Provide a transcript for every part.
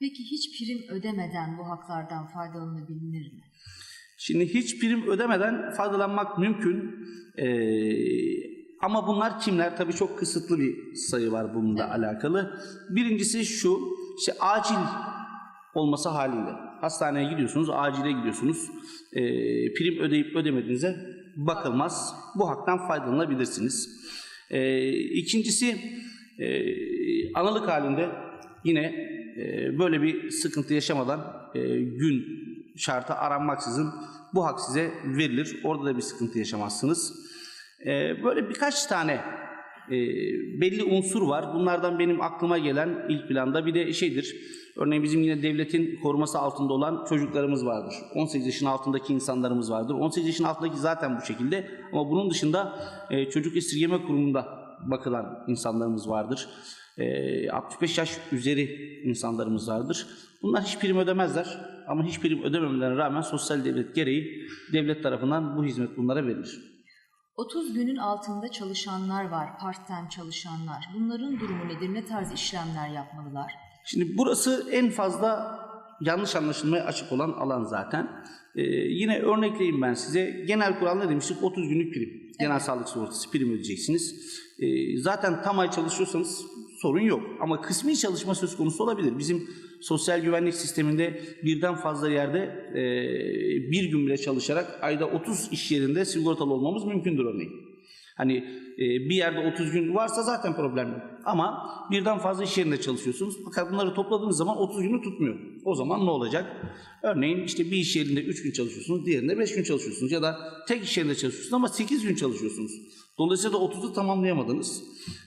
Peki hiç prim ödemeden bu haklardan faydalanabilir mi? Şimdi hiç prim ödemeden faydalanmak mümkün. Ee, ama bunlar kimler? Tabii çok kısıtlı bir sayı var bununla alakalı. Birincisi şu, işte acil olması haliyle. Hastaneye gidiyorsunuz, acile gidiyorsunuz. Ee, prim ödeyip ödemediğinize bakılmaz. Bu haktan faydalanabilirsiniz. Ee, ikincisi, e, analık halinde yine e, böyle bir sıkıntı yaşamadan e, gün şartı aranmaksızın bu hak size verilir. Orada da bir sıkıntı yaşamazsınız. Ee, böyle birkaç tane e, belli unsur var. Bunlardan benim aklıma gelen ilk planda bir de şeydir. Örneğin bizim yine devletin koruması altında olan çocuklarımız vardır. 18 yaşın altındaki insanlarımız vardır. 18 yaşın altındaki zaten bu şekilde ama bunun dışında e, çocuk esirgeme kurumunda bakılan insanlarımız vardır. E, 65 yaş üzeri insanlarımız vardır. Bunlar hiç prim ödemezler ama hiç prim ödememelerine rağmen sosyal devlet gereği devlet tarafından bu hizmet bunlara verilir. 30 günün altında çalışanlar var, part-time çalışanlar. Bunların durumu nedir? Ne tarz işlemler yapmalılar? Şimdi burası en fazla yanlış anlaşılmaya açık olan alan zaten. Ee, yine örnekleyeyim ben size. Genel kural ne demiştik? 30 günlük prim. Genel sağlık sigortası prim ödeyeceksiniz. Ee, zaten tam ay çalışıyorsanız sorun yok. Ama kısmi çalışma söz konusu olabilir. Bizim sosyal güvenlik sisteminde birden fazla yerde e, bir gün bile çalışarak ayda 30 iş yerinde sigortalı olmamız mümkündür örneğin. Hani e, bir yerde 30 gün varsa zaten problem yok. Ama birden fazla iş yerinde çalışıyorsunuz. Fakat bunları topladığınız zaman 30 günü tutmuyor. O zaman ne olacak? Örneğin işte bir iş yerinde 3 gün çalışıyorsunuz, diğerinde 5 gün çalışıyorsunuz. Ya da tek iş yerinde çalışıyorsunuz ama 8 gün çalışıyorsunuz. Dolayısıyla 30'u tamamlayamadınız.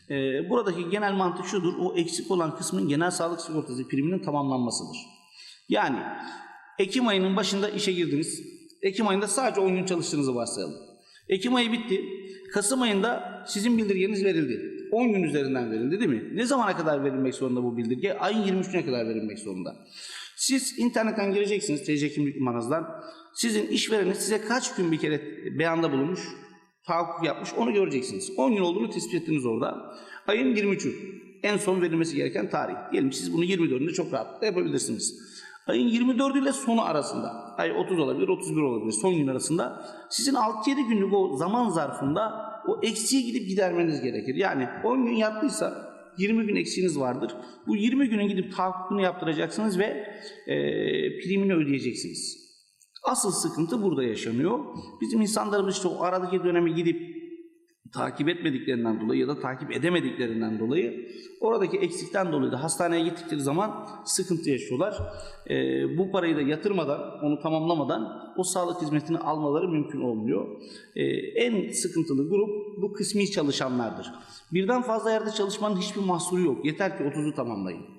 E, buradaki genel mantık şudur. O eksik olan kısmın genel sağlık sigortası priminin tamamlanmasıdır. Yani Ekim ayının başında işe girdiniz. Ekim ayında sadece 10 gün çalıştığınızı varsayalım. Ekim ayı bitti. Kasım ayında sizin bildirgeniz verildi. 10 gün üzerinden verildi değil mi? Ne zamana kadar verilmek zorunda bu bildirge? Ayın 23'üne kadar verilmek zorunda. Siz internetten gireceksiniz TC kimlik numaranızdan. Sizin işvereniniz size kaç gün bir kere beyanda bulunmuş, tahakkuk yapmış onu göreceksiniz. 10 gün olduğunu tespit ettiniz orada. Ayın 23'ü en son verilmesi gereken tarih. Diyelim siz bunu 24'ünde çok rahatlıkla yapabilirsiniz. Ayın 24 ile sonu arasında, ay 30 olabilir, 31 olabilir, son gün arasında sizin 6-7 günlük o zaman zarfında o eksiği gidip gidermeniz gerekir. Yani 10 gün yattıysa 20 gün eksiğiniz vardır. Bu 20 günün gidip tahakkukunu yaptıracaksınız ve e, primini ödeyeceksiniz. Asıl sıkıntı burada yaşanıyor. Bizim insanlarımız işte o aradaki dönemi gidip takip etmediklerinden dolayı ya da takip edemediklerinden dolayı oradaki eksikten dolayı da hastaneye gittikleri zaman sıkıntı yaşıyorlar. Ee, bu parayı da yatırmadan, onu tamamlamadan o sağlık hizmetini almaları mümkün olmuyor. Ee, en sıkıntılı grup bu kısmi çalışanlardır. Birden fazla yerde çalışmanın hiçbir mahsuru yok. Yeter ki 30'u tamamlayın.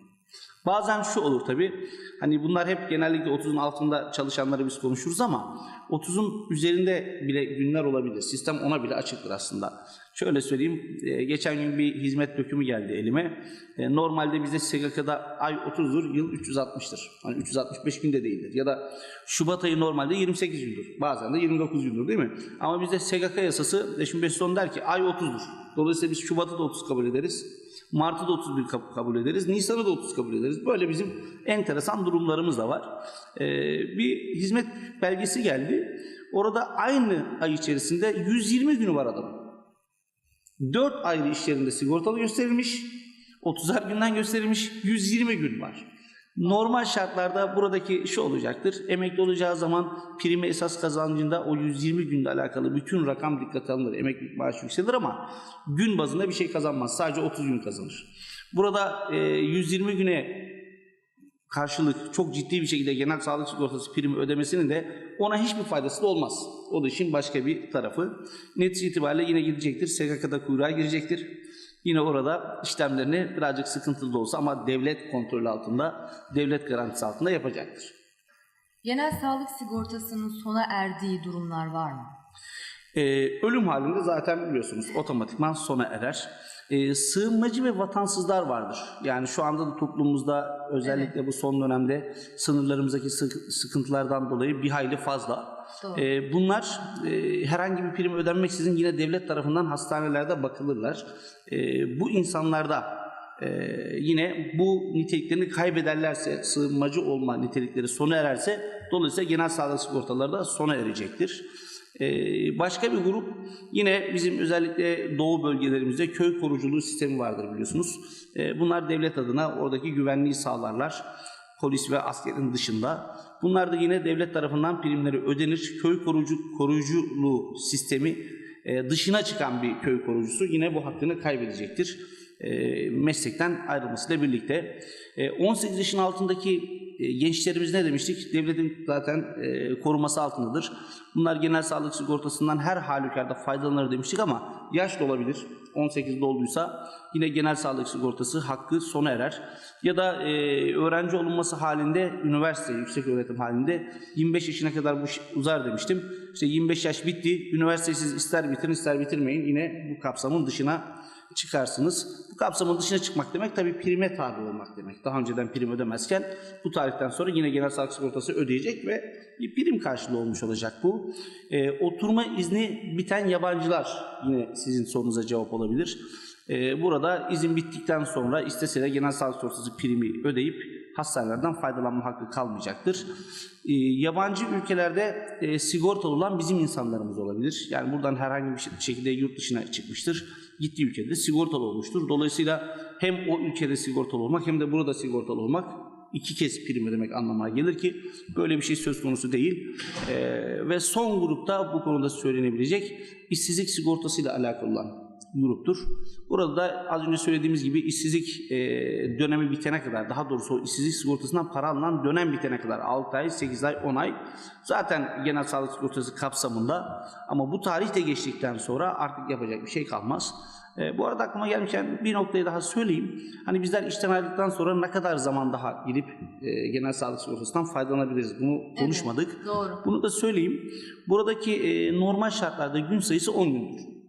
Bazen şu olur tabii. Hani bunlar hep genellikle 30'un altında çalışanları biz konuşuruz ama 30'un üzerinde bile günler olabilir. Sistem ona bile açıktır aslında. Şöyle söyleyeyim. e, Geçen gün bir hizmet dökümü geldi elime. E, Normalde bizde SGK'da ay 30'dur, yıl 360'tır. Hani 365 gün de değildir. Ya da Şubat ayı normalde 28 gündür. Bazen de 29 gündür değil mi? Ama bizde SGK yasası Leşin Besson der ki ay 30'dur. Dolayısıyla biz Şubat'ı da 30 kabul ederiz. Mart'ı da 31 kab- kabul ederiz. Nisan'ı da 30 kabul ederiz. Böyle bizim enteresan durumlarımız da var. Ee, bir hizmet belgesi geldi. Orada aynı ay içerisinde 120 günü var adamın. 4 ayrı iş yerinde sigortalı gösterilmiş. 30'ar günden gösterilmiş. 120 gün var. Normal şartlarda buradaki şu olacaktır. Emekli olacağı zaman primi esas kazancında o 120 günde alakalı bütün rakam dikkate alınır. Emeklilik maaşı yükselir ama gün bazında bir şey kazanmaz. Sadece 30 gün kazanır. Burada e, 120 güne karşılık çok ciddi bir şekilde genel sağlık sigortası primi ödemesinin de ona hiçbir faydası da olmaz. O da işin başka bir tarafı. Netice itibariyle yine gidecektir. SGK'da kuyruğa girecektir. Yine orada işlemlerini birazcık sıkıntılı da olsa ama devlet kontrolü altında, devlet garantisi altında yapacaktır. Genel sağlık sigortasının sona erdiği durumlar var mı? Ee, ölüm halinde zaten biliyorsunuz otomatikman sona erer. Ee, sığınmacı ve vatansızlar vardır. Yani şu anda da toplumumuzda özellikle bu son dönemde sınırlarımızdaki sık- sıkıntılardan dolayı bir hayli fazla. Doğru. Ee, bunlar e, herhangi bir prim ödenmeksizin yine devlet tarafından hastanelerde bakılırlar. Ee, bu insanlarda e, yine bu niteliklerini kaybederlerse, sığınmacı olma nitelikleri sona ererse dolayısıyla genel sağlık sigortaları da sona erecektir. E, başka bir grup yine bizim özellikle doğu bölgelerimizde köy koruculuğu sistemi vardır biliyorsunuz. E, bunlar devlet adına oradaki güvenliği sağlarlar. Polis ve askerin dışında. Bunlar da yine devlet tarafından primleri ödenir. Köy korucu, koruyuculuğu sistemi e, dışına çıkan bir köy korucusu yine bu hakkını kaybedecektir. E, meslekten ayrılmasıyla birlikte. E, 18 yaşın altındaki e, gençlerimiz ne demiştik? Devletin zaten e, koruması altındadır. Bunlar genel sağlık sigortasından her halükarda faydalanır demiştik ama yaş da olabilir. 18 olduysa yine genel sağlık sigortası hakkı sona erer. Ya da e, öğrenci olunması halinde üniversite, yüksek öğretim halinde 25 yaşına kadar bu uzar demiştim. İşte 25 yaş bitti. Üniversiteyi siz ister bitirin ister bitirmeyin yine bu kapsamın dışına çıkarsınız. Bu kapsamın dışına çıkmak demek tabii prime tabi olmak demek. Daha önceden prim ödemezken bu tarihten sonra yine genel sağlık sigortası ödeyecek ve bir prim karşılığı olmuş olacak bu. Ee, oturma izni biten yabancılar yine sizin sorunuza cevap olabilir. Ee, burada izin bittikten sonra istese de genel sağlık sigortası primi ödeyip hastanelerden faydalanma hakkı kalmayacaktır. Ee, yabancı ülkelerde e, sigortalı olan bizim insanlarımız olabilir. Yani buradan herhangi bir şekilde yurt dışına çıkmıştır. Gittiği ülkede sigortalı olmuştur. Dolayısıyla hem o ülkede sigortalı olmak hem de burada sigortalı olmak iki kez prim ödemek anlamına gelir ki böyle bir şey söz konusu değil. Ee, ve son grupta bu konuda söylenebilecek işsizlik sigortasıyla alakalı olan gruptur. Burada da az önce söylediğimiz gibi işsizlik e, dönemi bitene kadar daha doğrusu o işsizlik sigortasından para alınan dönem bitene kadar 6 ay, 8 ay, 10 ay zaten genel sağlık sigortası kapsamında ama bu tarih de geçtikten sonra artık yapacak bir şey kalmaz. E, bu arada aklıma gelmişken bir noktayı daha söyleyeyim. Hani bizler işten ayrıldıktan sonra ne kadar zaman daha gidip e, genel sağlık sigortasından faydalanabiliriz? Bunu konuşmadık. Doğru. Bunu da söyleyeyim. Buradaki e, normal şartlarda gün sayısı 10 gündür.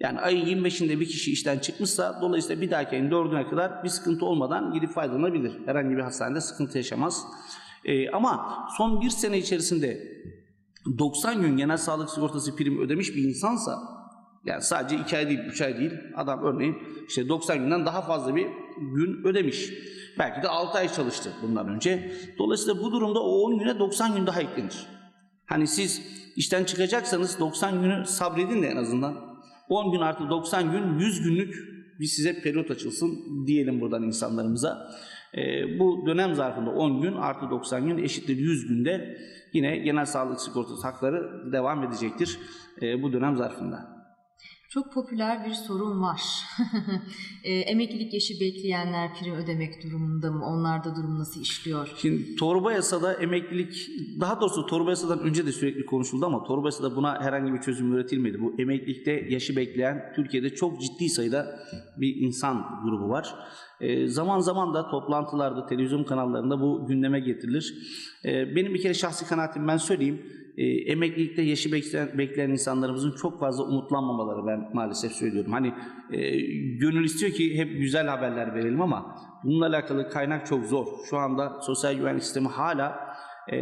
Yani ayın 25'inde bir kişi işten çıkmışsa dolayısıyla bir dahaki ayın 4'üne kadar bir sıkıntı olmadan gidip faydalanabilir. Herhangi bir hastanede sıkıntı yaşamaz. E, ama son bir sene içerisinde 90 gün genel sağlık sigortası primi ödemiş bir insansa yani sadece 2 ay değil 3 ay değil adam örneğin işte 90 günden daha fazla bir gün ödemiş. Belki de 6 ay çalıştı bundan önce. Dolayısıyla bu durumda o 10 güne 90 gün daha eklenir. Hani siz işten çıkacaksanız 90 günü sabredin de en azından. 10 gün artı 90 gün 100 günlük bir size periyot açılsın diyelim buradan insanlarımıza. Ee, bu dönem zarfında 10 gün artı 90 gün eşittir 100 günde yine genel sağlık sigortası hakları devam edecektir ee, bu dönem zarfında. Çok popüler bir sorun var. e, emeklilik yaşı bekleyenler prim ödemek durumunda mı? Onlarda durum nasıl işliyor? Şimdi torba yasada emeklilik, daha doğrusu torba yasadan önce de sürekli konuşuldu ama torba yasada buna herhangi bir çözüm üretilmedi. Bu emeklilikte yaşı bekleyen Türkiye'de çok ciddi sayıda bir insan grubu var. Ee, zaman zaman da toplantılarda, televizyon kanallarında bu gündeme getirilir. Ee, benim bir kere şahsi kanaatim ben söyleyeyim. Ee, emeklilikte yaşı bekleyen, bekleyen insanlarımızın çok fazla umutlanmamaları ben maalesef söylüyorum. Hani e, gönül istiyor ki hep güzel haberler verelim ama bununla alakalı kaynak çok zor. Şu anda sosyal güvenlik sistemi hala e,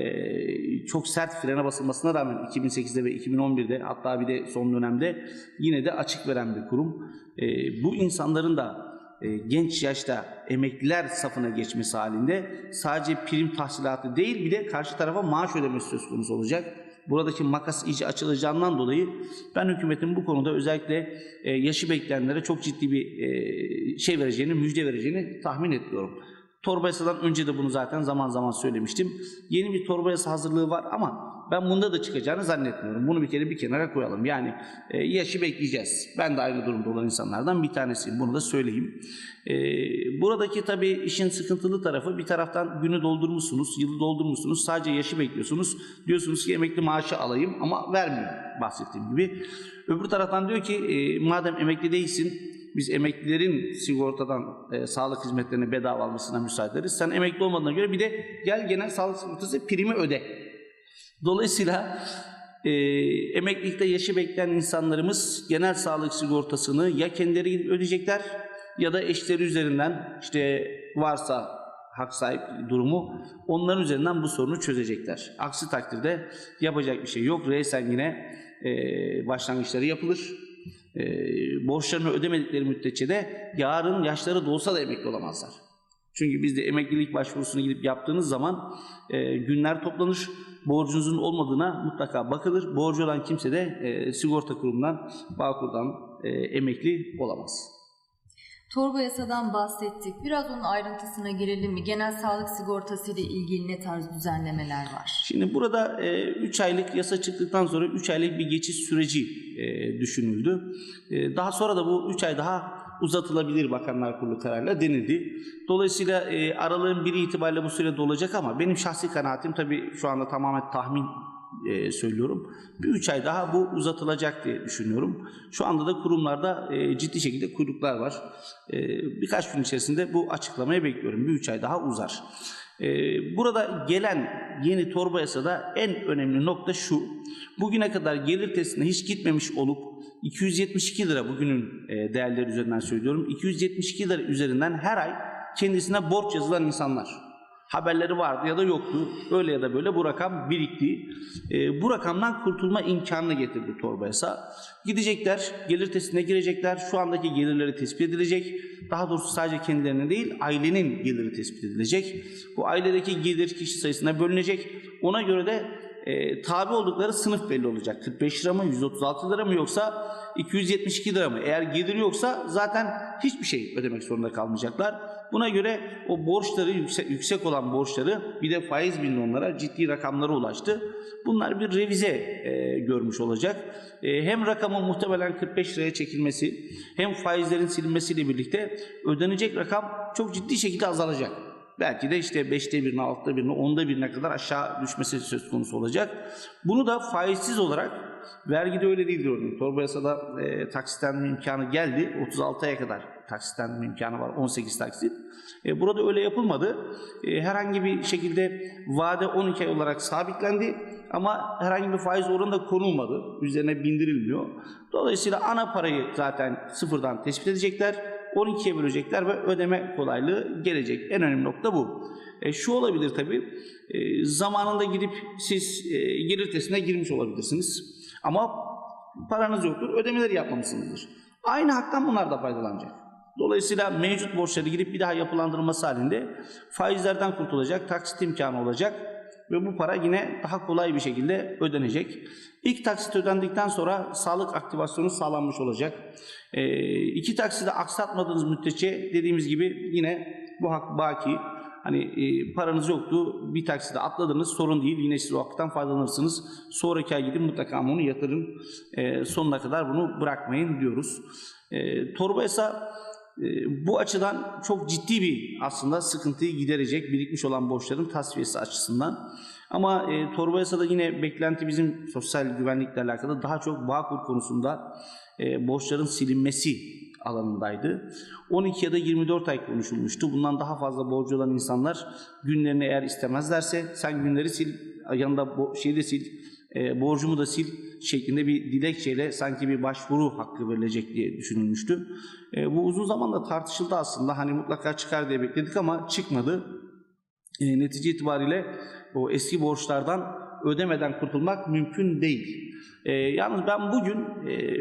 çok sert frene basılmasına rağmen 2008'de ve 2011'de hatta bir de son dönemde yine de açık veren bir kurum. E, bu insanların da e, genç yaşta emekliler safına geçmesi halinde sadece prim tahsilatı değil bir de karşı tarafa maaş ödemesi söz konusu olacak. Buradaki makas iyice açılacağından dolayı ben hükümetin bu konuda özellikle e, yaşı bekleyenlere çok ciddi bir e, şey vereceğini, müjde vereceğini tahmin ediyorum. Torba yasadan önce de bunu zaten zaman zaman söylemiştim. Yeni bir torba yasa hazırlığı var ama ben bunda da çıkacağını zannetmiyorum. Bunu bir kere bir kenara koyalım. Yani e, yaşı bekleyeceğiz. Ben de aynı durumda olan insanlardan bir tanesiyim. Bunu da söyleyeyim. E, buradaki tabii işin sıkıntılı tarafı bir taraftan günü doldurmuşsunuz, yılı doldurmuşsunuz. Sadece yaşı bekliyorsunuz. Diyorsunuz ki emekli maaşı alayım ama vermiyor bahsettiğim gibi. Öbür taraftan diyor ki e, madem emekli değilsin biz emeklilerin sigortadan e, sağlık hizmetlerini bedava almasına müsaade ederiz. Sen emekli olmadığına göre bir de gel genel sağlık sigortası primi öde. Dolayısıyla e, emeklilikte yaşı bekleyen insanlarımız genel sağlık sigortasını ya kendileri ödeyecekler ya da eşleri üzerinden işte varsa hak sahip durumu onların üzerinden bu sorunu çözecekler. Aksi takdirde yapacak bir şey yok. Reysen yine e, başlangıçları yapılır. E, borçlarını ödemedikleri müddetçe de yarın yaşları dolsa da emekli olamazlar. Çünkü bizde emeklilik başvurusunu gidip yaptığınız zaman e, günler toplanır. Borcunuzun olmadığına mutlaka bakılır. Borcu olan kimse de e, sigorta kurumundan, Bağkur'dan e, emekli olamaz. Torba yasadan bahsettik. Biraz onun ayrıntısına girelim mi? Genel sağlık sigortası ile ilgili ne tarz düzenlemeler var? Şimdi burada 3 aylık yasa çıktıktan sonra 3 aylık bir geçiş süreci e, düşünüldü. E, daha sonra da bu 3 ay daha uzatılabilir Bakanlar Kurulu kararıyla denildi. Dolayısıyla e, aralığın biri itibariyle bu süre dolacak ama benim şahsi kanaatim tabii şu anda tamamen tahmin e, söylüyorum. Bir 3 ay daha bu uzatılacak diye düşünüyorum. Şu anda da kurumlarda e, ciddi şekilde kuyruklar var. E, birkaç gün içerisinde bu açıklamayı bekliyorum. Bir 3 ay daha uzar. E, burada gelen yeni torba yasada en önemli nokta şu. Bugüne kadar gelir testine hiç gitmemiş olup 272 lira bugünün e, değerleri üzerinden söylüyorum. 272 lira üzerinden her ay kendisine borç yazılan insanlar. Haberleri vardı ya da yoktu. Öyle ya da böyle bu rakam birikti. E, bu rakamdan kurtulma imkanını getirdi torba yasa. Gidecekler, gelir testine girecekler. Şu andaki gelirleri tespit edilecek. Daha doğrusu sadece kendilerine değil, ailenin geliri tespit edilecek. Bu ailedeki gelir kişi sayısına bölünecek. Ona göre de e, tabi oldukları sınıf belli olacak. 45 lira mı, 136 lira mı yoksa 272 lira mı? Eğer gelir yoksa zaten hiçbir şey ödemek zorunda kalmayacaklar. Buna göre o borçları yüksek, yüksek olan borçları bir de faiz bindi onlara ciddi rakamlara ulaştı. Bunlar bir revize e, görmüş olacak. E, hem rakamın muhtemelen 45 liraya çekilmesi hem faizlerin silinmesiyle birlikte ödenecek rakam çok ciddi şekilde azalacak. Belki de işte 5'te birine, 6'da birine, 10'da birine kadar aşağı düşmesi söz konusu olacak. Bunu da faizsiz olarak vergide öyle değildir örneğin. Torba yasada e, taksitlenme imkanı geldi. 36 aya kadar taksitlenme imkanı var. 18 taksit. E, burada öyle yapılmadı. E, herhangi bir şekilde vade 12 ay olarak sabitlendi. Ama herhangi bir faiz oranı da konulmadı. Üzerine bindirilmiyor. Dolayısıyla ana parayı zaten sıfırdan tespit edecekler. 12'ye bölecekler ve ödeme kolaylığı gelecek. En önemli nokta bu. E, şu olabilir tabii. E, zamanında gidip siz e, gelir testine girmiş olabilirsiniz. Ama paranız yoktur. Ödemeleri yapmamışsınızdır. Aynı haktan bunlar da faydalanacak. Dolayısıyla mevcut borçları gidip bir daha yapılandırılması halinde faizlerden kurtulacak, taksit imkanı olacak ve bu para yine daha kolay bir şekilde ödenecek. İlk taksit ödendikten sonra sağlık aktivasyonu sağlanmış olacak. E, iki taksidi aksatmadığınız müddetçe dediğimiz gibi yine bu hak baki. Hani e, paranız yoktu bir takside atladınız sorun değil yine siz o haktan faydalanırsınız. Sonraki ay gidin mutlaka bunu yatırın e, sonuna kadar bunu bırakmayın diyoruz. E, torba esa e, bu açıdan çok ciddi bir aslında sıkıntıyı giderecek birikmiş olan borçların tasfiyesi açısından. Ama e, torba yasada yine beklenti bizim sosyal güvenlikle alakalı daha çok Bağkur konusunda e, borçların silinmesi alanındaydı. 12 ya da 24 ay konuşulmuştu. Bundan daha fazla borcu olan insanlar günlerini eğer istemezlerse sen günleri sil, yanında bo- şeyi de sil, e, borcumu da sil şeklinde bir dilekçeyle sanki bir başvuru hakkı verilecek diye düşünülmüştü. E, bu uzun zamanda tartışıldı aslında. Hani mutlaka çıkar diye bekledik ama çıkmadı. E, netice itibariyle o eski borçlardan ödemeden kurtulmak mümkün değil. E, yalnız ben bugün e,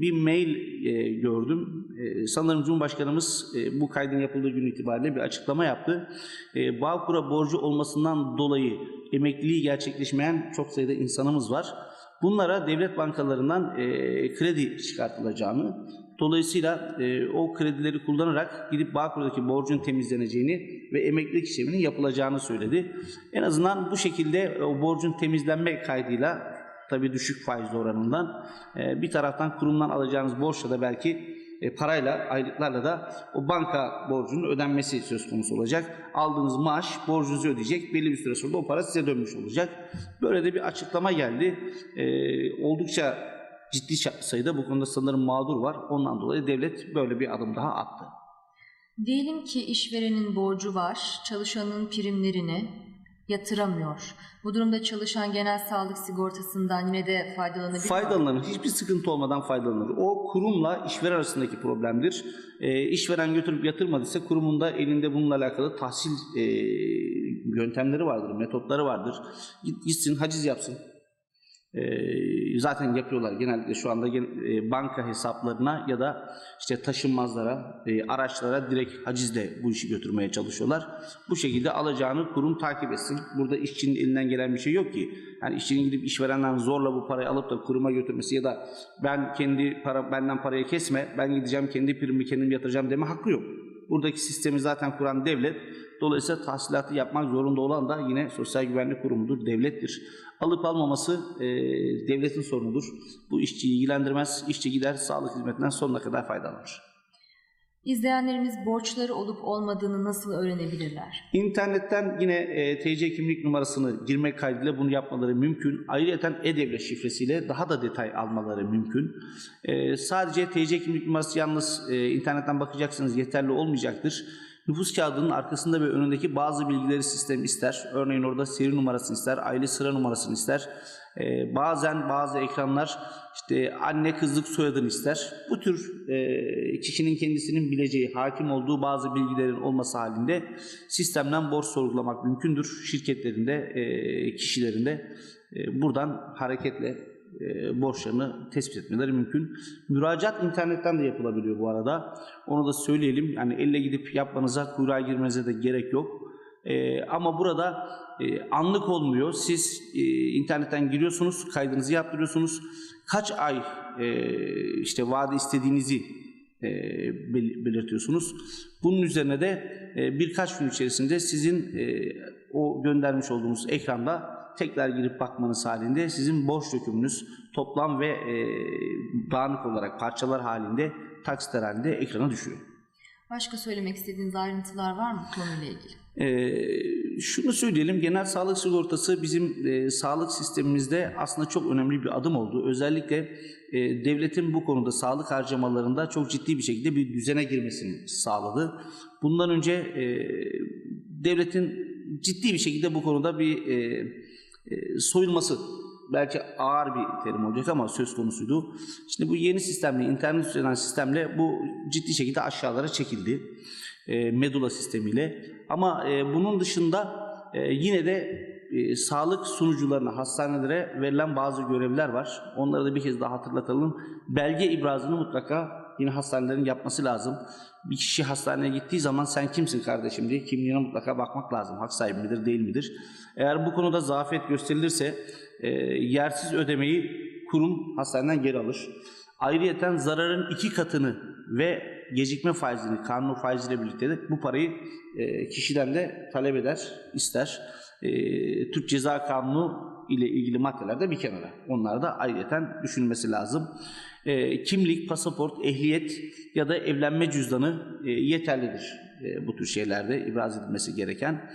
bir mail e, gördüm. E, sanırım Cumhurbaşkanımız e, bu kaydın yapıldığı gün itibariyle bir açıklama yaptı. E, Bağkur'a borcu olmasından dolayı emekliliği gerçekleşmeyen çok sayıda insanımız var. Bunlara devlet bankalarından e, kredi çıkartılacağını, dolayısıyla e, o kredileri kullanarak gidip Bağkur'daki borcun temizleneceğini ve emeklilik işleminin yapılacağını söyledi. En azından bu şekilde o borcun temizlenme kaydıyla tabii düşük faiz oranından bir taraftan kurumdan alacağınız borçla da belki e, parayla, aylıklarla da o banka borcunun ödenmesi söz konusu olacak. Aldığınız maaş borcunuzu ödeyecek. Belli bir süre sonra o para size dönmüş olacak. Böyle de bir açıklama geldi. E, oldukça ciddi sayıda bu konuda sanırım mağdur var. Ondan dolayı devlet böyle bir adım daha attı. Diyelim ki işverenin borcu var, çalışanın primlerini yatıramıyor. Bu durumda çalışan genel sağlık sigortasından yine de faydalanabilir? Faydalanır. Hiçbir sıkıntı olmadan faydalanır. O kurumla işveren arasındaki problemdir. E, işveren götürüp yatırmadıysa kurumun da elinde bununla alakalı tahsil e, yöntemleri vardır, metotları vardır. Git, gitsin haciz yapsın. Ee, zaten yapıyorlar genellikle şu anda e, banka hesaplarına ya da işte taşınmazlara, e, araçlara direkt hacizle bu işi götürmeye çalışıyorlar. Bu şekilde alacağını kurum takip etsin. Burada işçinin elinden gelen bir şey yok ki. Yani işçinin gidip işverenden zorla bu parayı alıp da kuruma götürmesi ya da ben kendi para benden parayı kesme, ben gideceğim kendi primimi kendim yatıracağım deme hakkı yok. Buradaki sistemi zaten kuran devlet. Dolayısıyla tahsilatı yapmak zorunda olan da yine Sosyal Güvenlik Kurumu'dur, devlettir. Alıp almaması e, devletin sorunudur. Bu işçiyi ilgilendirmez. İşçi gider sağlık hizmetinden sonuna kadar faydalanır. İzleyenlerimiz borçları olup olmadığını nasıl öğrenebilirler? İnternetten yine e, TC kimlik numarasını girmek kaydıyla bunu yapmaları mümkün. Ayrıca E-Devlet şifresiyle daha da detay almaları mümkün. E, sadece TC kimlik numarası yalnız e, internetten bakacaksınız yeterli olmayacaktır. Nüfus kağıdının arkasında ve önündeki bazı bilgileri sistem ister. Örneğin orada seri numarasını ister, aile sıra numarasını ister. E, bazen bazı ekranlar işte anne kızlık soyadını ister. Bu tür e, kişinin kendisinin bileceği, hakim olduğu bazı bilgilerin olması halinde sistemden borç sorgulamak mümkündür. Şirketlerinde, e, kişilerinde e, buradan hareketle e, borçlarını tespit etmeleri mümkün. Müracaat internetten de yapılabiliyor bu arada. Onu da söyleyelim. Yani elle gidip yapmanıza, kuyruğa girmenize de gerek yok. E, ama burada e, anlık olmuyor. Siz e, internetten giriyorsunuz, kaydınızı yaptırıyorsunuz. Kaç ay e, işte vade istediğinizi e, bel- belirtiyorsunuz. Bunun üzerine de e, birkaç gün içerisinde sizin e, o göndermiş olduğunuz ekranda tekrar girip bakmanız halinde sizin borç dökümünüz toplam ve e, dağınık olarak parçalar halinde taksitler halinde ekrana düşüyor. Başka söylemek istediğiniz ayrıntılar var mı konuyla ilgili? Ee, şunu söyleyelim, genel sağlık sigortası bizim e, sağlık sistemimizde aslında çok önemli bir adım oldu. Özellikle e, devletin bu konuda sağlık harcamalarında çok ciddi bir şekilde bir düzene girmesini sağladı. Bundan önce e, devletin ciddi bir şekilde bu konuda bir e, e, soyulması belki ağır bir terim olacak ama söz konusuydu. Şimdi bu yeni sistemle, internet üzerinden sistemle bu ciddi şekilde aşağılara çekildi. E, medula sistemiyle. Ama e, bunun dışında e, yine de sağlık sunucularına, hastanelere verilen bazı görevler var. Onları da bir kez daha hatırlatalım. Belge ibrazını mutlaka yine hastanelerin yapması lazım. Bir kişi hastaneye gittiği zaman sen kimsin kardeşim diye kimliğine mutlaka bakmak lazım. Hak sahibi midir, değil midir? Eğer bu konuda zafiyet gösterilirse e, yersiz ödemeyi kurum hastaneden geri alır. Ayrıyeten zararın iki katını ve gecikme faizini, kanun faiziyle birlikte de bu parayı e, kişiden de talep eder, ister. E, Türk Ceza Kanunu ile ilgili maddeler de bir kenara. Onlar da ayrıyeten düşünülmesi lazım. E, kimlik, pasaport, ehliyet ya da evlenme cüzdanı e, yeterlidir bu tür şeylerde ibraz edilmesi gereken.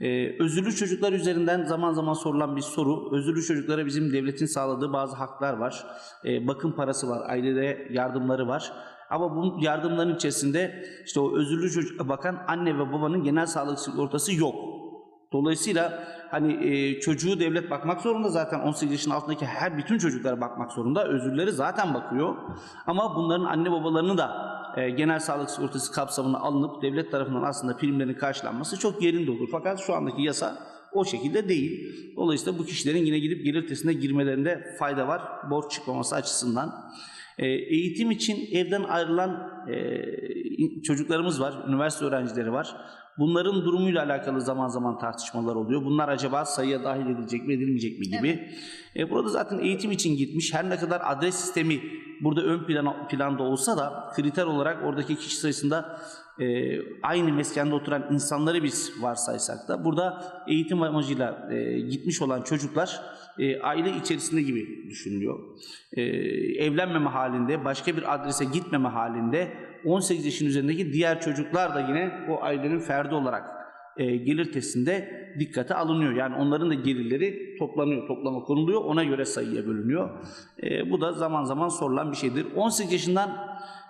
Ee, özürlü çocuklar üzerinden zaman zaman sorulan bir soru. Özürlü çocuklara bizim devletin sağladığı bazı haklar var. Ee, bakım parası var, ailede yardımları var. Ama bu yardımların içerisinde işte o özürlü çocuğa bakan anne ve babanın genel sağlık sigortası yok. Dolayısıyla hani e, çocuğu devlet bakmak zorunda zaten 18 yaşın altındaki her bütün çocuklara bakmak zorunda. Özürleri zaten bakıyor. Ama bunların anne babalarını da e, genel sağlık sigortası kapsamına alınıp devlet tarafından aslında primlerin karşılanması çok yerinde olur. Fakat şu andaki yasa o şekilde değil. Dolayısıyla bu kişilerin yine gidip gelir testine girmelerinde fayda var borç çıkmaması açısından. E, eğitim için evden ayrılan e, çocuklarımız var, üniversite öğrencileri var. Bunların durumuyla alakalı zaman zaman tartışmalar oluyor. Bunlar acaba sayıya dahil edilecek mi edilmeyecek mi gibi. E, burada zaten eğitim için gitmiş. Her ne kadar adres sistemi burada ön plana, planda olsa da kriter olarak oradaki kişi sayısında e, aynı meskende oturan insanları biz varsaysak da burada eğitim amacıyla e, gitmiş olan çocuklar e, aile içerisinde gibi düşünülüyor. E, evlenmeme halinde, başka bir adrese gitmeme halinde 18 yaşın üzerindeki diğer çocuklar da yine o ailenin ferdi olarak e, gelir testinde dikkate alınıyor. Yani onların da gelirleri toplanıyor, toplama konuluyor. Ona göre sayıya bölünüyor. E, bu da zaman zaman sorulan bir şeydir. 18 yaşından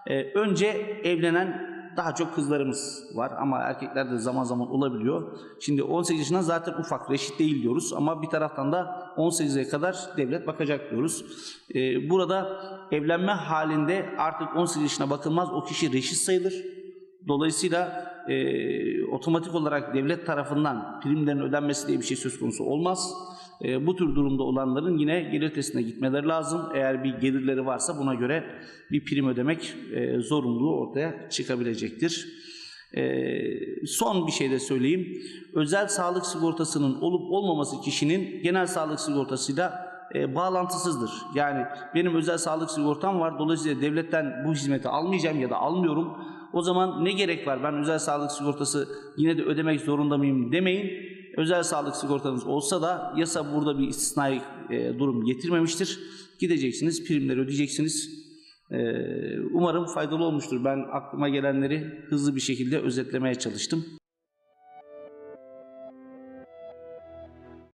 e, önce evlenen daha çok kızlarımız var ama erkekler de zaman zaman olabiliyor. Şimdi 18 yaşından zaten ufak, reşit değil diyoruz ama bir taraftan da 18'e kadar devlet bakacak diyoruz. Ee, burada evlenme halinde artık 18 yaşına bakılmaz o kişi reşit sayılır. Dolayısıyla e, otomatik olarak devlet tarafından primlerin ödenmesi diye bir şey söz konusu olmaz. E, bu tür durumda olanların yine gelir testine gitmeleri lazım. Eğer bir gelirleri varsa buna göre bir prim ödemek e, zorunluluğu ortaya çıkabilecektir. Ee, son bir şey de söyleyeyim. Özel sağlık sigortasının olup olmaması kişinin genel sağlık sigortasıyla e, bağlantısızdır. Yani benim özel sağlık sigortam var. Dolayısıyla devletten bu hizmeti almayacağım ya da almıyorum. O zaman ne gerek var? Ben özel sağlık sigortası yine de ödemek zorunda mıyım demeyin. Özel sağlık sigortanız olsa da yasa burada bir istisnai e, durum getirmemiştir. Gideceksiniz, primleri ödeyeceksiniz. Ee, umarım faydalı olmuştur. Ben aklıma gelenleri hızlı bir şekilde özetlemeye çalıştım.